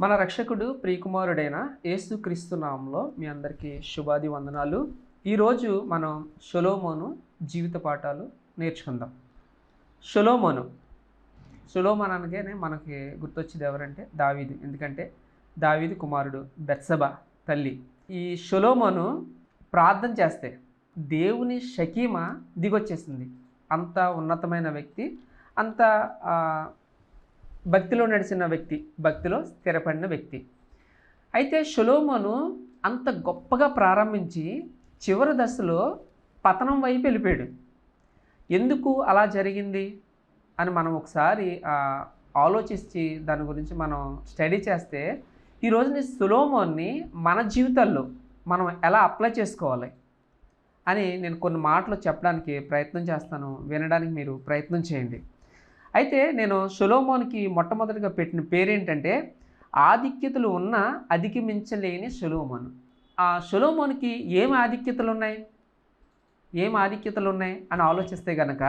మన రక్షకుడు ప్రియకుమారుడైన యేసుక్రీస్తు నామంలో మీ అందరికీ శుభాది వందనాలు. ఈరోజు మనం షొలోమోను జీవిత పాఠాలు నేర్చుకుందాం. షొలోమోను. షొలోమోన్ అనగానే మనకి గుర్తొచ్చేది ఎవరంటే దావీదు. ఎందుకంటే దావీదు కుమారుడు బెత్సబ తల్లి. ఈ షొలోమోను ప్రార్థన చేస్తే దేవుని షకీమ దిగొచ్చేసింది. అంత ఉన్నతమైన వ్యక్తి అంత భక్తిలో నడిచిన వ్యక్తి భక్తిలో స్థిరపడిన వ్యక్తి. అయితే షొలోమోను అంత గొప్పగా ప్రారంభించి చివరి దశలో పతనం వైపు వెళ్ళిపోయాడు. ఎందుకు అలా జరిగింది అని మనం ఒకసారి ఆలోచించి దాని గురించి మనం స్టడీ చేస్తే ఈ రోజుని సులోమోన్ని మన జీవితాల్లో మనం ఎలా అప్లై చేసుకోవాలి అని నేను కొన్ని మాటలు చెప్పడానికి ప్రయత్నం చేస్తాను. వినడానికి మీరు ప్రయత్నం చేయండి. అయితే నేను సులోమోన్కి మొట్టమొదటిగా పెట్టిన పేరేంటంటే ఆధిక్యతలు ఉన్న అధిగమించలేని సులోమోన్ ఆ సులోమోన్కి ఏం ఆధిక్యతలు ఉన్నాయి ఏం ఆధిక్యతలు ఉన్నాయి అని ఆలోచిస్తే గనక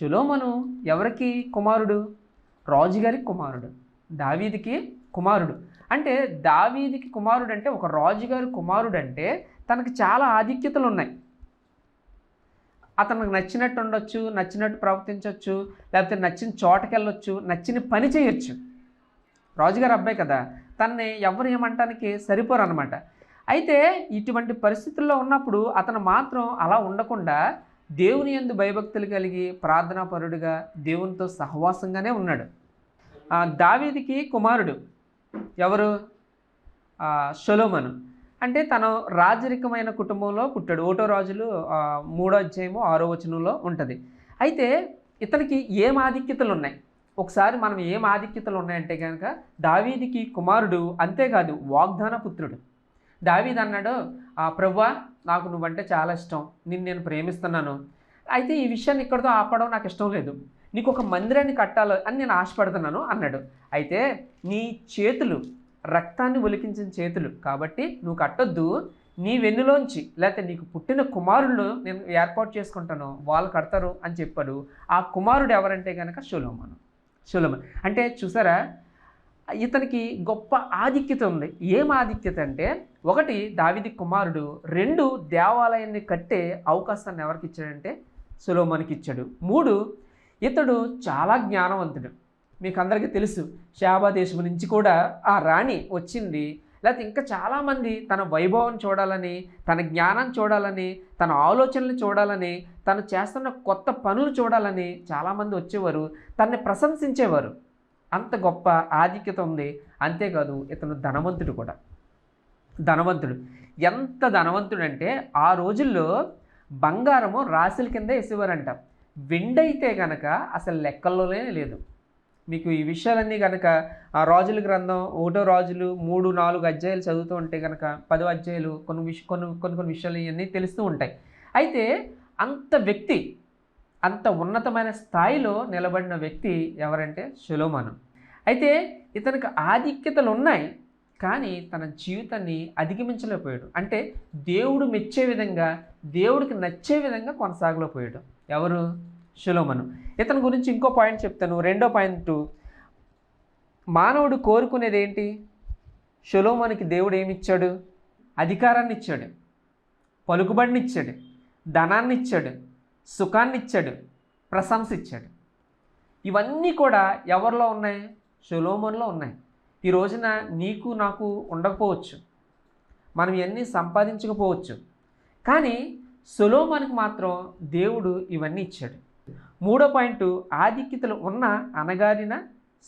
సులోమను ఎవరికి కుమారుడు? రాజుగారి కుమారుడు. దావీదికి కుమారుడు. అంటే దావీదికి కుమారుడు అంటే ఒక రాజుగారి కుమారుడు అంటే తనకి చాలా ఆధిక్యతలు ఉన్నాయి అతనికి నచ్చినట్టు ఉండొచ్చు నచ్చినట్టు ప్రవర్తించవచ్చు లేకపోతే నచ్చిన చోటకెళ్ళొచ్చు నచ్చిన పని చేయొచ్చు. రాజుగారు అబ్బాయి కదా తన్ని ఎవరు ఏమంటానికి సరిపోరు అనమాట అయితే ఇటువంటి పరిస్థితుల్లో ఉన్నప్పుడు అతను మాత్రం అలా ఉండకుండా దేవుని యందు భయభక్తులు కలిగి ప్రార్థనాపరుడుగా దేవునితో సహవాసంగానే ఉన్నాడు. దావీదికి కుమారుడు ఎవరు? షలోమను. అంటే తను రాజరికమైన కుటుంబంలో పుట్టాడు. ఓటో రాజులు మూడో అధ్యాయము ఆరో వచనంలో ఉంటుంది. అయితే ఇతనికి ఏం ఆధిక్యతలు ఉన్నాయి? ఒకసారి మనం ఏం ఆధిక్యతలు ఉన్నాయంటే కనుక దావీదికి కుమారుడు అంతేకాదు వాగ్దాన పుత్రుడు. దావీద్ అన్నాడు ఆ ప్రవ్వా నాకు నువ్వంటే చాలా ఇష్టం. నిన్ను నేను ప్రేమిస్తున్నాను. అయితే ఈ విషయాన్ని ఇక్కడితో ఆపడం నాకు ఇష్టం లేదు. నీకు ఒక మందిరాన్ని కట్టాలి అని నేను ఆశపడుతున్నాను అన్నాడు. అయితే నీ చేతులు రక్తాన్ని ఒలికించిన చేతులు. కాబట్టి నువ్వు కట్టొద్దు. నీ వెన్నులోంచి లేకపోతే నీకు పుట్టిన కుమారులు నేను ఏర్పాటు చేసుకుంటాను. వాళ్ళు కడతారు అని చెప్పాడు. ఆ కుమారుడు ఎవరంటే కనుక షులోమను షులోమన్ అంటే చూసారా? ఇతనికి గొప్ప ఆధిక్యత ఉంది. ఏం ఆధిక్యత అంటే ఒకటి దావిది కుమారుడు రెండు దేవాలయాన్ని కట్టే అవకాశాన్ని ఎవరికి ఇచ్చాడంటే సులోమన్కి ఇచ్చాడు. మూడు ఇతడు చాలా జ్ఞానవంతుడు. మీకు అందరికీ తెలుసు శాబా దేశం నుంచి కూడా ఆ రాణి వచ్చింది. లేకపోతే ఇంకా చాలామంది తన వైభవం చూడాలని తన జ్ఞానం చూడాలని తన ఆలోచనలు చూడాలని తను చేస్తున్న కొత్త పనులు చూడాలని చాలామంది వచ్చేవారు. తనని ప్రశంసించేవారు. అంత గొప్ప ఆధిక్యత ఉంది. అంతేకాదు ఇతను ధనవంతుడు కూడా. ధనవంతుడు. ఎంత ధనవంతుడు అంటే ఆ రోజుల్లో బంగారము రాశుల కింద వేసేవారంట. వెండైతే కనుక అసలు లెక్కల్లోనే లేదు. మీకు ఈ విషయాలన్నీ కనుక ఆ రాజుల గ్రంథం ఒకటో రాజులు మూడు నాలుగు అధ్యాయాలు చదువుతూ ఉంటే కనుక పదో అధ్యాయులు కొన్ని విష కొన్ని కొన్ని కొన్ని విషయాలు ఇవన్నీ తెలుస్తూ ఉంటాయి. అయితే అంత వ్యక్తి అంత ఉన్నతమైన స్థాయిలో నిలబడిన వ్యక్తి ఎవరంటే సులోమను. అయితే ఇతనికి ఆధిక్యతలు ఉన్నాయి కానీ తన జీవితాన్ని అధిగమించలేకపోయాడు. అంటే దేవుడు మెచ్చే విధంగా దేవుడికి నచ్చే విధంగా కొనసాగలేకపోయాడు. ఎవరు? శులోమను. ఇతని గురించి ఇంకో పాయింట్ చెప్తాను. రెండో పాయింట్ మానవుడు కోరుకునేది ఏంటి? షొలోమోనికి దేవుడు ఏమిచ్చాడు? అధికారాన్ని ఇచ్చాడు పలుకుబడిని ఇచ్చాడు ధనాన్ని ఇచ్చాడు సుఖాన్ని ఇచ్చాడు ప్రశంస ఇచ్చాడు ఇవన్నీ కూడా ఎవరిలో ఉన్నాయి? షొలోమోన్లో ఉన్నాయి. ఈ రోజున నీకు నాకు ఉండకపోవచ్చు. మనం ఇవన్నీ సంపాదించకపోవచ్చు. కానీ సులోమానికి మాత్రం దేవుడు ఇవన్నీ ఇచ్చాడు. మూడో పాయింట్ ఆధిక్యతలు ఉన్న అనగారిన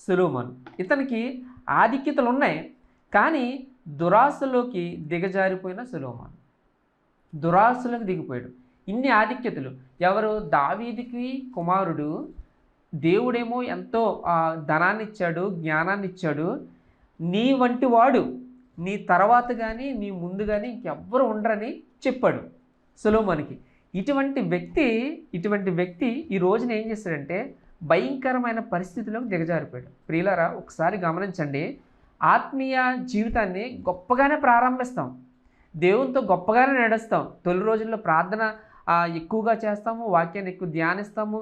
సులోమన్. ఇతనికి ఆధిక్యతలు ఉన్నాయి కానీ దురాశలోకి దిగజారిపోయిన సులోమన్. దురాశలోకి దిగిపోయాడు. ఇన్ని ఆధిక్యతలు. ఎవరు? దావీదికి కుమారుడు. దేవుడేమో ఎంతో ఆ, ధనాన్ని ఇచ్చాడు జ్ఞానాన్ని ఇచ్చాడు. నీ వంటి వాడు నీ తర్వాత కానీ నీ ముందు కానీ ఇంకెవ్వరు ఉండరని చెప్పాడు సులోమానికి. ఇటువంటి వ్యక్తి ఇటువంటి వ్యక్తి ఈ రోజున ఏం చేశాడంటే భయంకరమైన పరిస్థితిలోకి దిగజారిపోయాడు. ప్రియులరా ఒకసారి గమనించండి. ఆత్మీయ జీవితాన్ని గొప్పగానే ప్రారంభిస్తాం. దేవునితో గొప్పగానే నడుస్తాం. తొలి రోజుల్లో ప్రార్థన ఎక్కువగా చేస్తాము వాక్యాన్ని ఎక్కువ ధ్యానిస్తాము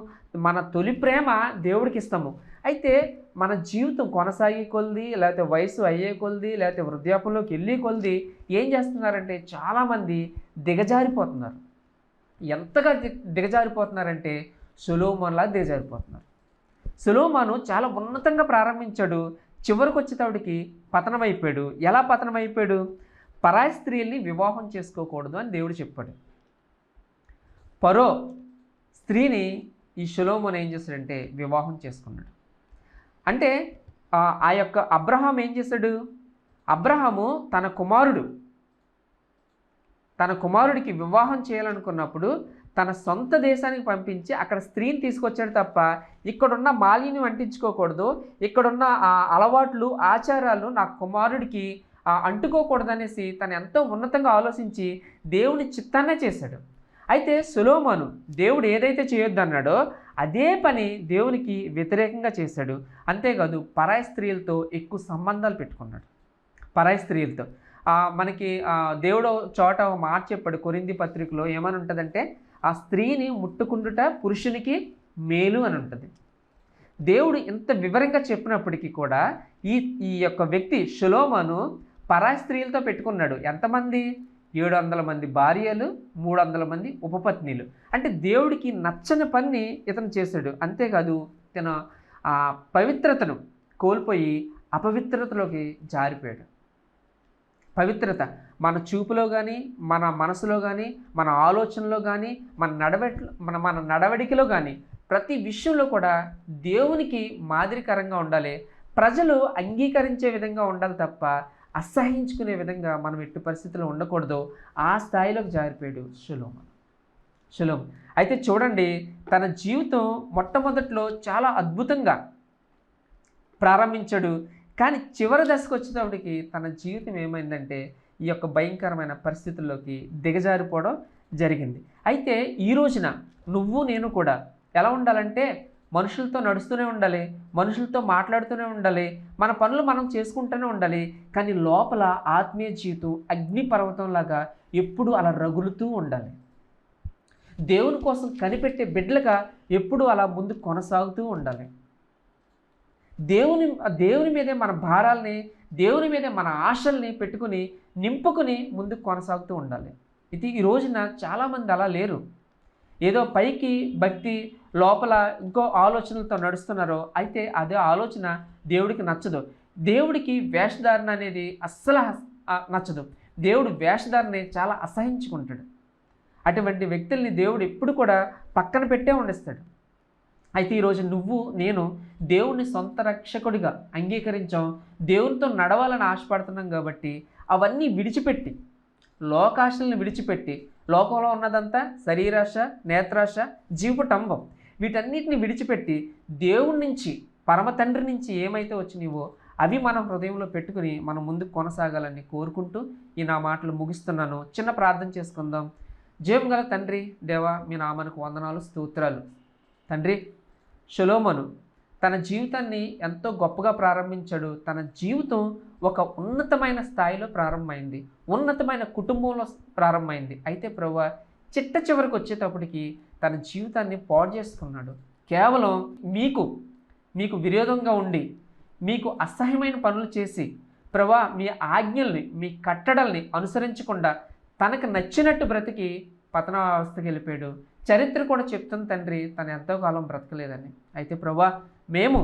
మన తొలి ప్రేమ దేవుడికి ఇస్తాము. అయితే మన జీవితం కొనసాగే కొలది లేకపోతే వయసు అయ్యే కొలది లేకపోతే వృద్ధాపంలోకి వెళ్ళే కొలది ఏం చేస్తున్నారంటే చాలామంది దిగజారిపోతున్నారు. ఎంతగా దిగజారిపోతున్నారంటే సులోమాన్లా దిగజారిపోతున్నారు. సులోమాను చాలా ఉన్నతంగా ప్రారంభించాడు. చివరికి వచ్చేటప్పటికి పతనమైపోయాడు. ఎలా పతనమైపోయాడు? పరాయి స్త్రీల్ని వివాహం చేసుకోకూడదు అని దేవుడు చెప్పాడు. పరో స్త్రీని ఈ షులోమోన్ ఏం చేశాడంటే వివాహం చేసుకున్నాడు. అంటే ఆ ఆ యొక్క అబ్రహాం ఏం చేశాడు? అబ్రహాము తన కుమారుడు తన కుమారుడికి వివాహం చేయాలనుకున్నప్పుడు తన సొంత దేశానికి పంపించి అక్కడ స్త్రీని తీసుకొచ్చాడు తప్ప ఇక్కడున్న మాలిని అంటించుకోకూడదు. ఇక్కడున్న ఆ అలవాట్లు ఆచారాలు నా కుమారుడికి అంటుకోకూడదనేసి తను ఎంతో ఉన్నతంగా ఆలోచించి దేవుని చిత్తాన్నే చేశాడు. అయితే సులోమను దేవుడు ఏదైతే చేయొద్దన్నాడో అదే పని దేవునికి వ్యతిరేకంగా చేశాడు. అంతేకాదు పరాయి స్త్రీలతో ఎక్కువ సంబంధాలు పెట్టుకున్నాడు. పరాయి స్త్రీలతో. మనకి దేవుడు చోట ఒక మాట చెప్పాడు కొరింది పత్రికలో ఏమని ఉంటుందంటే ఆ స్త్రీని ముట్టుకుండుట పురుషునికి మేలు అని ఉంటుంది దేవుడు ఇంత వివరంగా చెప్పినప్పటికీ కూడా ఈ ఈ యొక్క వ్యక్తి షులోమను పరాయి స్త్రీలతో పెట్టుకున్నాడు. ఎంతమంది? ఏడు వందల మంది భార్యలు మూడు వందల మంది ఉపపత్నిలు. అంటే దేవుడికి నచ్చని పని ఇతను చేశాడు. అంతేకాదు తన ఆ పవిత్రతను కోల్పోయి అపవిత్రతలోకి జారిపోయాడు. పవిత్రత. మన చూపులో కానీ మన మనసులో కానీ మన ఆలోచనలో కానీ మన నడవడి మన మన నడవడికలో కానీ ప్రతి విషయంలో కూడా దేవునికి మాదిరికరంగా ఉండాలి. ప్రజలు అంగీకరించే విధంగా ఉండాలి తప్ప అసహించుకునే విధంగా మనం ఎట్టి పరిస్థితుల్లో ఉండకూడదు. ఆ స్థాయిలోకి జారిపోయాడు సులోమ సులోమ్ అయితే చూడండి తన జీవితం మొట్టమొదట్లో చాలా అద్భుతంగా ప్రారంభించాడు. కానీ చివరి దశకు వచ్చేటప్పటికి తన జీవితం ఏమైందంటే ఈ యొక్క భయంకరమైన పరిస్థితుల్లోకి దిగజారిపోవడం జరిగింది. అయితే ఈ రోజున నువ్వు నేను కూడా ఎలా ఉండాలంటే మనుషులతో నడుస్తూనే ఉండాలి మనుషులతో మాట్లాడుతూనే ఉండాలి మన పనులు మనం చేసుకుంటూనే ఉండాలి కానీ లోపల ఆత్మీయ జీవితం అగ్ని పర్వతంలాగా ఎప్పుడూ అలా రగులుతూ ఉండాలి. దేవుని కోసం కనిపెట్టే బిడ్డలుగా ఎప్పుడూ అలా ముందు కొనసాగుతూ ఉండాలి. దేవుని దేవుని మీదే మన భారాల్ని దేవుని మీదే మన ఆశల్ని పెట్టుకుని నింపుకుని ముందుకు కొనసాగుతూ ఉండాలి. ఇది ఈ రోజున చాలామంది అలా లేరు. ఏదో పైకి భక్తి లోపల ఇంకో ఆలోచనలతో నడుస్తున్నారో అయితే అదే ఆలోచన దేవుడికి నచ్చదు. దేవుడికి వేషధారణ అనేది అస్సలు నచ్చదు. దేవుడు వేషధారణని చాలా అసహించుకుంటాడు. అటువంటి వ్యక్తుల్ని దేవుడు ఎప్పుడు కూడా పక్కన పెట్టే ఉండిస్తాడు. అయితే ఈరోజు నువ్వు నేను దేవుని సొంత రక్షకుడిగా అంగీకరించాం. దేవునితో నడవాలని ఆశపడుతున్నాం కాబట్టి అవన్నీ విడిచిపెట్టి లోకాశలను విడిచిపెట్టి లోకంలో ఉన్నదంతా శరీరాశ నేత్రాశ జీవటంబం వీటన్నిటిని విడిచిపెట్టి దేవుడి నుంచి పరమ తండ్రి నుంచి ఏమైతే వచ్చినావో అవి మనం హృదయంలో పెట్టుకుని మనం ముందుకు కొనసాగాలని కోరుకుంటూ ఈ నా మాటలు ముగిస్తున్నాను. చిన్న ప్రార్థన చేసుకుందాం. జయం గల తండ్రి దేవా మీ నామనకు వందనాలు స్తోత్రాలు. తండ్రి షలోమను తన జీవితాన్ని ఎంతో గొప్పగా ప్రారంభించాడు. తన జీవితం ఒక ఉన్నతమైన స్థాయిలో ప్రారంభమైంది. ఉన్నతమైన కుటుంబంలో ప్రారంభమైంది. అయితే ప్రభు చిట్ట చివరికి వచ్చేటప్పటికి తన జీవితాన్ని పాడు చేసుకున్నాడు. కేవలం మీకు మీకు విరోధంగా ఉండి మీకు అసహ్యమైన పనులు చేసి ప్రభా మీ ఆజ్ఞల్ని మీ కట్టడల్ని అనుసరించకుండా తనకు నచ్చినట్టు బ్రతికి పతనావస్థకి వెళ్ళిపోయాడు. చరిత్ర కూడా చెప్తుంది తండ్రి తను ఎంతో కాలం బ్రతకలేదని. అయితే ప్రభా మేము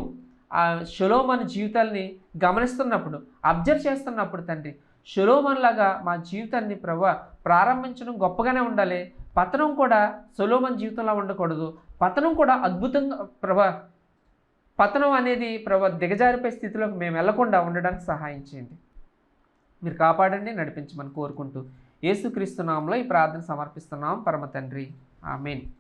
ఆ షొలోమన్ జీవితాల్ని గమనిస్తున్నప్పుడు అబ్జర్వ్ చేస్తున్నప్పుడు తండ్రి షొలోమన్ లాగా మా జీవితాన్ని ప్రభా ప్రారంభించడం గొప్పగానే ఉండాలి. పతనం కూడా సులోమన్ జీవితంలో ఉండకూడదు. పతనం కూడా అద్భుతంగా ప్రభా పతనం అనేది ప్రభా దిగజారిపోయే స్థితిలోకి మేము వెళ్ళకుండా ఉండడానికి సహాయం చేయండి. మీరు కాపాడండి నడిపించమని కోరుకుంటూ యేసుక్రీస్తు నామంలో ఈ ప్రార్థన సమర్పిస్తున్నాం. పరమ తండ్రి. Amen.